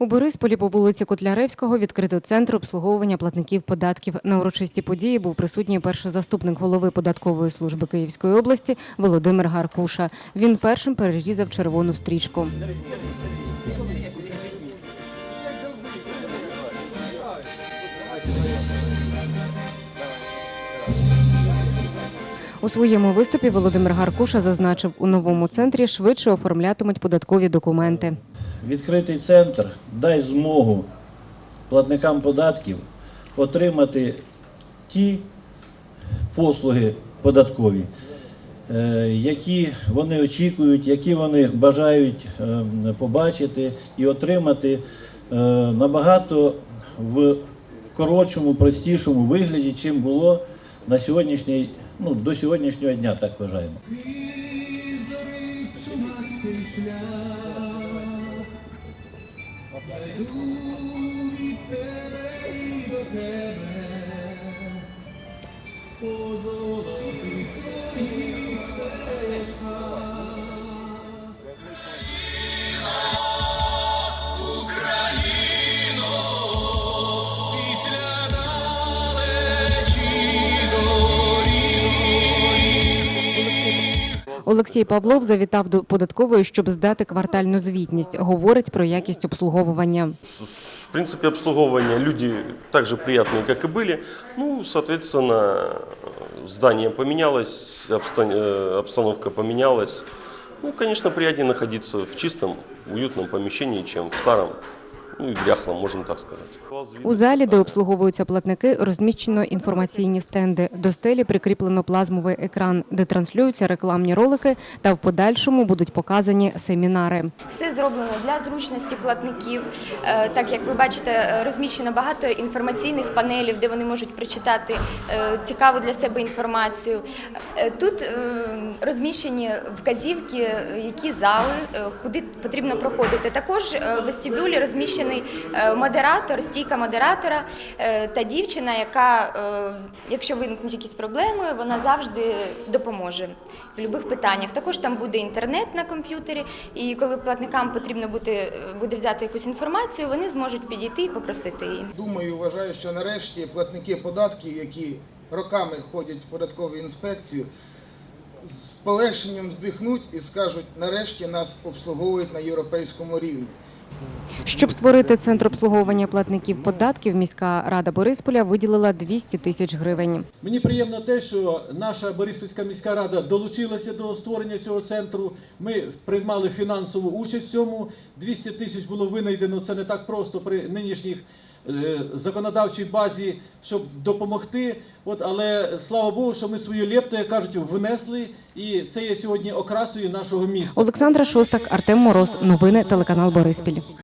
У Борисполі по вулиці Котляревського відкрито центр обслуговування платників податків. На урочистій події був присутній перший заступник голови податкової служби Київської області Володимир Гаркуша. Він першим перерізав червону стрічку. У своєму виступі Володимир Гаркуша зазначив, у новому центрі швидше оформлятимуть податкові документи. Відкритий центр дасть змогу платникам податків отримати ті послуги податкові, е, які вони очікують, які вони бажають е, побачити і отримати е, набагато в коротшому, простішому вигляді, чим було на сьогоднішній, ну, до сьогоднішнього дня, так вважаємо. Pozor Олексій Павлов завітав до податкової, щоб здати квартальну звітність. Говорить про якість обслуговування. В принципе, обслуговывание люди так же приятные, как и были. Ну, соответственно, здание поменялось, обста- э, обстановка поменялась. Ну, конечно, приятнее находиться в чистом, уютном помещении, чем в старом, ну и дряхлом, можно так сказать. У залі, де обслуговуються платники, розміщено інформаційні стенди. До стелі прикріплено плазмовий екран, де транслюються рекламні ролики та в подальшому будуть показані семінари. Все зроблено для зручності платників. Е, Так як ви бачите, е, розміщено багато інформаційних панелів, де вони можуть прочитати е, цікаву для себе інформацію. Тут розміщені вказівки, які зали, куди потрібно проходити. Також в вестибюлі розміщений е, модератор, стійка модератора е, та дівчина, яка, е, якщо виникнуть якісь проблеми, вона завжди допоможе в будь-яких питаннях. Також там буде інтернет на комп'ютері, і коли платникам потрібно буде, буде взяти якусь інформацію, вони зможуть підійти і попросити її. Думаю, вважаю, що нарешті платники податків, які роками ходять в податкову інспекцію, з полегшенням здихнуть і скажуть, нарешті нас обслуговують на європейському рівні. Щоб створити центр обслуговування платників податків, міська рада Борисполя виділила 200 тисяч гривень. Мені приємно те, що наша Бориспільська міська рада долучилася до створення цього центру. Ми приймали фінансову участь в цьому. 200 тисяч було винайдено. Це не так просто при нинішніх законодавчій базі, щоб допомогти. От, але слава Богу, що ми свою лепту, як кажуть, внесли, і це є сьогодні окрасою нашого міста. Олександра Шостак, Артем Мороз. Новини телеканал Бориспіль.